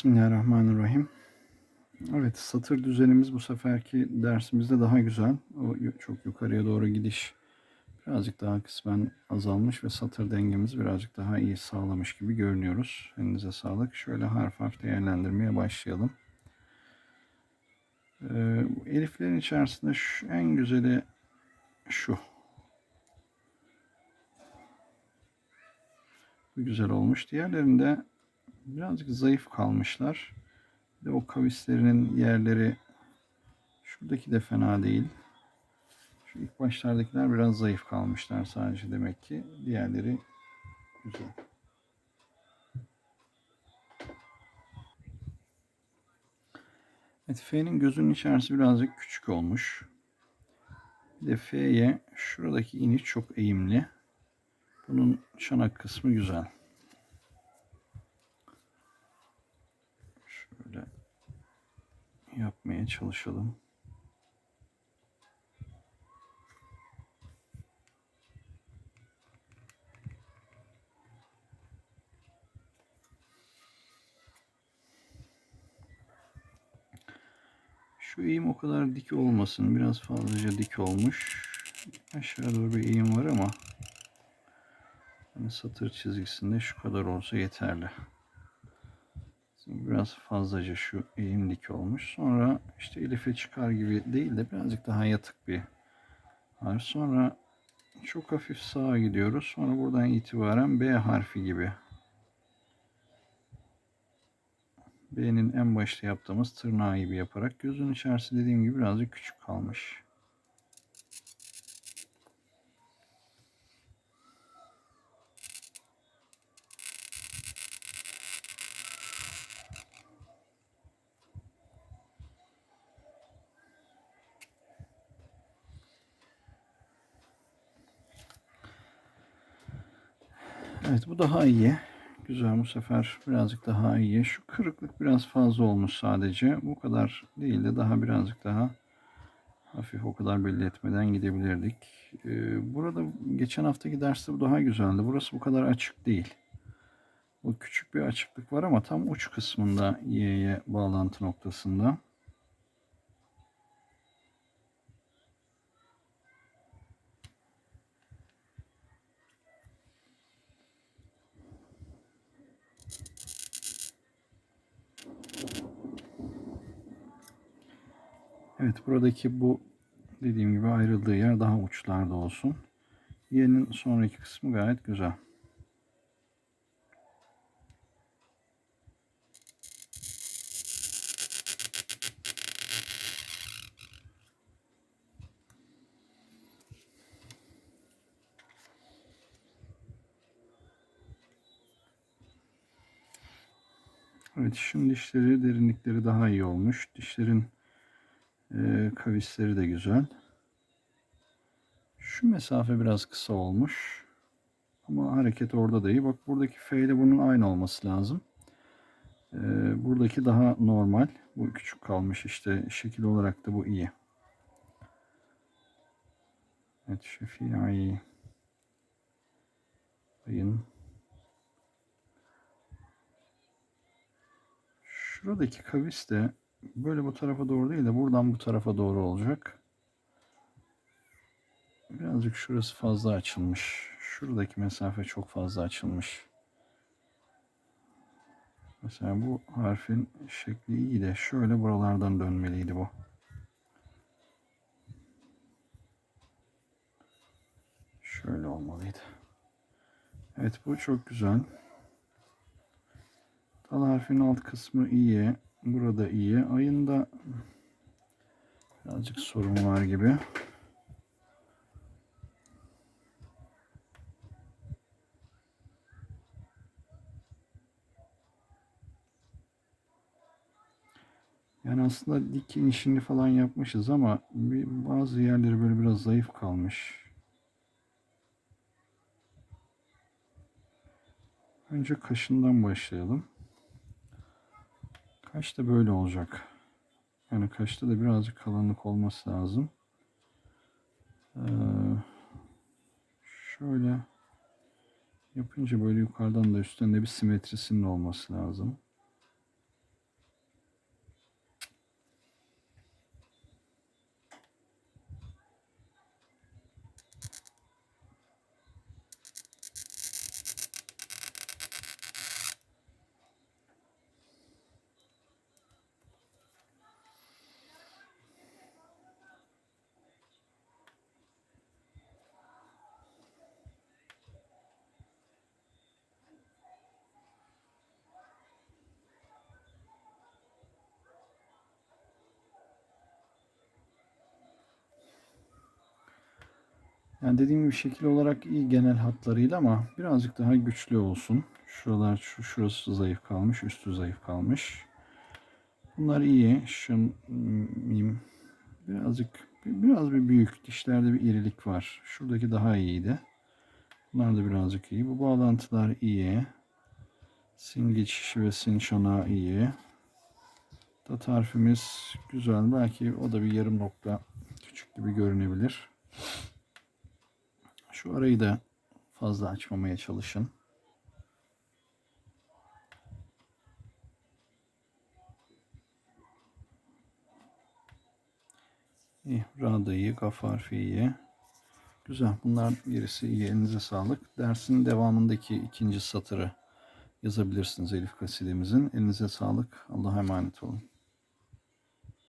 Bismillahirrahmanirrahim. Evet, satır düzenimiz bu seferki dersimizde daha güzel. O çok yukarıya doğru gidiş birazcık daha kısmen azalmış ve satır dengemiz birazcık daha iyi sağlamış gibi görünüyoruz. Elinize sağlık. Şöyle harf harf değerlendirmeye başlayalım. Ee, eliflerin içerisinde şu, en güzeli şu. Bu güzel olmuş. Diğerlerinde birazcık zayıf kalmışlar. Bir de o kavislerinin yerleri şuradaki de fena değil. Şu ilk başlardakiler biraz zayıf kalmışlar sadece demek ki. Diğerleri güzel. Evet F'nin gözünün içerisi birazcık küçük olmuş. Bir de F'ye şuradaki iniş çok eğimli. Bunun çanak kısmı güzel. Şöyle yapmaya çalışalım. Şu eğim o kadar dik olmasın. Biraz fazlaca dik olmuş. Aşağı doğru bir eğim var ama hani satır çizgisinde şu kadar olsa yeterli. Biraz fazlaca şu eğim olmuş. Sonra işte elife çıkar gibi değil de birazcık daha yatık bir harf. Sonra çok hafif sağa gidiyoruz. Sonra buradan itibaren B harfi gibi. B'nin en başta yaptığımız tırnağı gibi yaparak gözün içerisi dediğim gibi birazcık küçük kalmış. Evet bu daha iyi. Güzel bu sefer birazcık daha iyi. Şu kırıklık biraz fazla olmuş sadece. Bu kadar değil de daha birazcık daha hafif o kadar belli etmeden gidebilirdik. Ee, burada geçen haftaki derste bu daha güzeldi. Burası bu kadar açık değil. Bu küçük bir açıklık var ama tam uç kısmında Y'ye bağlantı noktasında. Evet buradaki bu dediğim gibi ayrıldığı yer daha uçlarda olsun. Y'nin sonraki kısmı gayet güzel. Evet şimdi dişleri derinlikleri daha iyi olmuş. Dişlerin e, kavisleri de güzel. Şu mesafe biraz kısa olmuş. Ama hareket orada da iyi. Bak buradaki F ile bunun aynı olması lazım. E, buradaki daha normal. Bu küçük kalmış işte. Şekil olarak da bu iyi. Evet Şefii ayın Şuradaki kavis de böyle bu tarafa doğru değil de buradan bu tarafa doğru olacak. Birazcık şurası fazla açılmış. Şuradaki mesafe çok fazla açılmış. Mesela bu harfin şekli iyi de şöyle buralardan dönmeliydi bu. Şöyle olmalıydı. Evet bu çok güzel. Dal harfinin alt kısmı iyi. Burada iyi. Ayında birazcık sorun var gibi. Yani aslında dik inişini falan yapmışız ama bazı yerleri böyle biraz zayıf kalmış. Önce kaşından başlayalım. Kaş da böyle olacak. Yani kaşta da birazcık kalınlık olması lazım. Ee, şöyle yapınca böyle yukarıdan da üstten de bir simetrisinin olması lazım. Yani dediğim gibi şekil olarak iyi genel hatlarıyla ama birazcık daha güçlü olsun. Şuralar şu şurası zayıf kalmış, üstü zayıf kalmış. Bunlar iyi. Şun mim birazcık biraz bir büyük. Dişlerde bir irilik var. Şuradaki daha iyiydi. Bunlar da birazcık iyi. Bu bağlantılar iyi. Sin geçişi ve sin şanağı iyi. Da tarifimiz güzel. Belki o da bir yarım nokta küçük gibi görünebilir. Şu arayı da fazla açmamaya çalışın. İyi, Ra da iyi, Gaf harfi iyi. Güzel. Bunlar gerisi iyi. Elinize sağlık. Dersin devamındaki ikinci satırı yazabilirsiniz Elif kasidemizin. Elinize sağlık. Allah'a emanet olun.